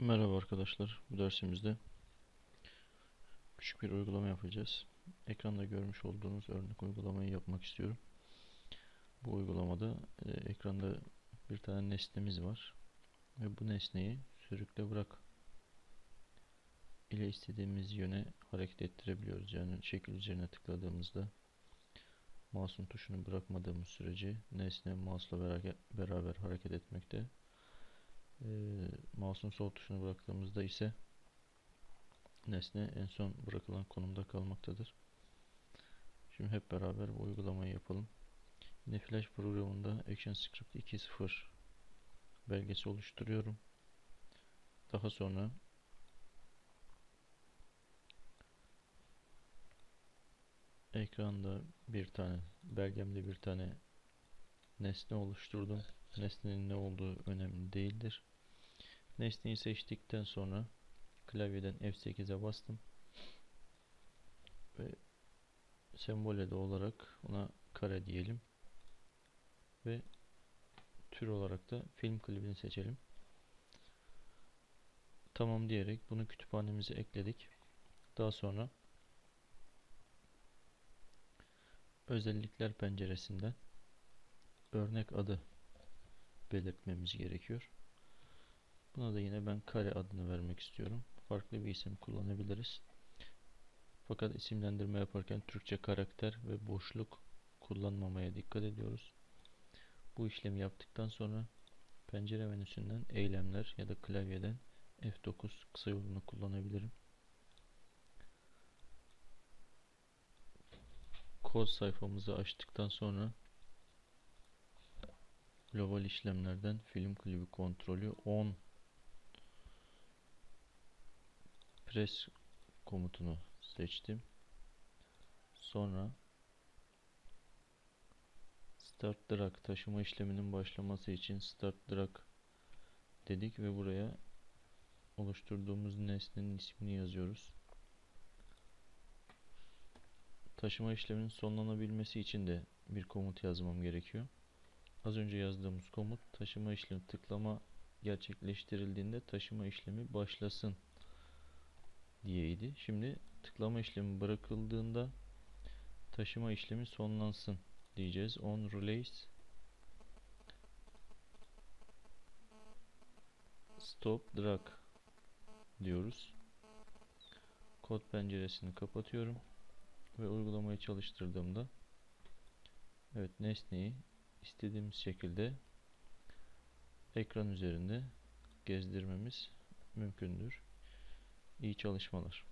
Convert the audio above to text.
Merhaba arkadaşlar. Bu dersimizde küçük bir uygulama yapacağız. Ekranda görmüş olduğunuz örnek uygulamayı yapmak istiyorum. Bu uygulamada e, ekranda bir tane nesnemiz var. Ve bu nesneyi sürükle bırak ile istediğimiz yöne hareket ettirebiliyoruz. Yani şekil üzerine tıkladığımızda mouse'un tuşunu bırakmadığımız sürece nesne mouse'la beraber hareket etmekte e, mouse'un sol tuşunu bıraktığımızda ise nesne en son bırakılan konumda kalmaktadır. Şimdi hep beraber bu uygulamayı yapalım. Yine Flash programında ActionScript 2.0 belgesi oluşturuyorum. Daha sonra ekranda bir tane belgemde bir tane nesne oluşturdum. Nesnenin ne olduğu önemli değildir. Nesneyi seçtikten sonra klavyeden F8'e bastım. Ve sembol de olarak ona kare diyelim. Ve tür olarak da film klibini seçelim. Tamam diyerek bunu kütüphanemize ekledik. Daha sonra özellikler penceresinden örnek adı belirtmemiz gerekiyor. Buna da yine ben kare adını vermek istiyorum. Farklı bir isim kullanabiliriz. Fakat isimlendirme yaparken Türkçe karakter ve boşluk kullanmamaya dikkat ediyoruz. Bu işlemi yaptıktan sonra pencere menüsünden eylemler ya da klavyeden F9 kısa yolunu kullanabilirim. Kod sayfamızı açtıktan sonra global işlemlerden film klibi kontrolü 10 press komutunu seçtim. Sonra start drag taşıma işleminin başlaması için start drag dedik ve buraya oluşturduğumuz nesnenin ismini yazıyoruz. Taşıma işleminin sonlanabilmesi için de bir komut yazmam gerekiyor. Az önce yazdığımız komut taşıma işlemi tıklama gerçekleştirildiğinde taşıma işlemi başlasın diyeydi. Şimdi tıklama işlemi bırakıldığında taşıma işlemi sonlansın diyeceğiz. On release stop drag diyoruz. Kod penceresini kapatıyorum ve uygulamayı çalıştırdığımda evet nesneyi istediğimiz şekilde ekran üzerinde gezdirmemiz mümkündür. İyi çalışmalar.